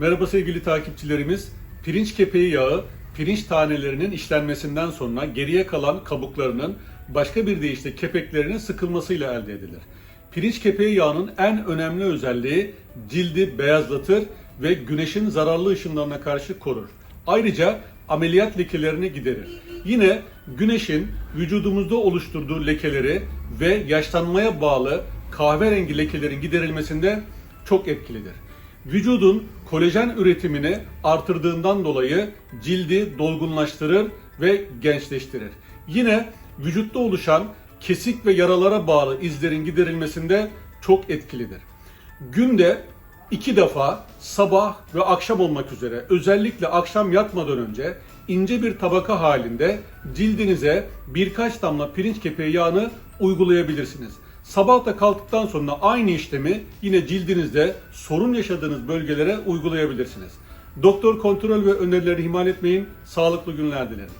Merhaba sevgili takipçilerimiz. Pirinç kepeği yağı, pirinç tanelerinin işlenmesinden sonra geriye kalan kabuklarının başka bir deyişle kepeklerinin sıkılmasıyla elde edilir. Pirinç kepeği yağının en önemli özelliği cildi beyazlatır ve güneşin zararlı ışınlarına karşı korur. Ayrıca ameliyat lekelerini giderir. Yine güneşin vücudumuzda oluşturduğu lekeleri ve yaşlanmaya bağlı kahverengi lekelerin giderilmesinde çok etkilidir. Vücudun kolajen üretimini artırdığından dolayı cildi dolgunlaştırır ve gençleştirir. Yine vücutta oluşan kesik ve yaralara bağlı izlerin giderilmesinde çok etkilidir. Günde iki defa sabah ve akşam olmak üzere özellikle akşam yatmadan önce ince bir tabaka halinde cildinize birkaç damla pirinç kepeği yağını uygulayabilirsiniz. Sabah da kalktıktan sonra aynı işlemi yine cildinizde sorun yaşadığınız bölgelere uygulayabilirsiniz. Doktor kontrol ve önerileri ihmal etmeyin. Sağlıklı günler dilerim.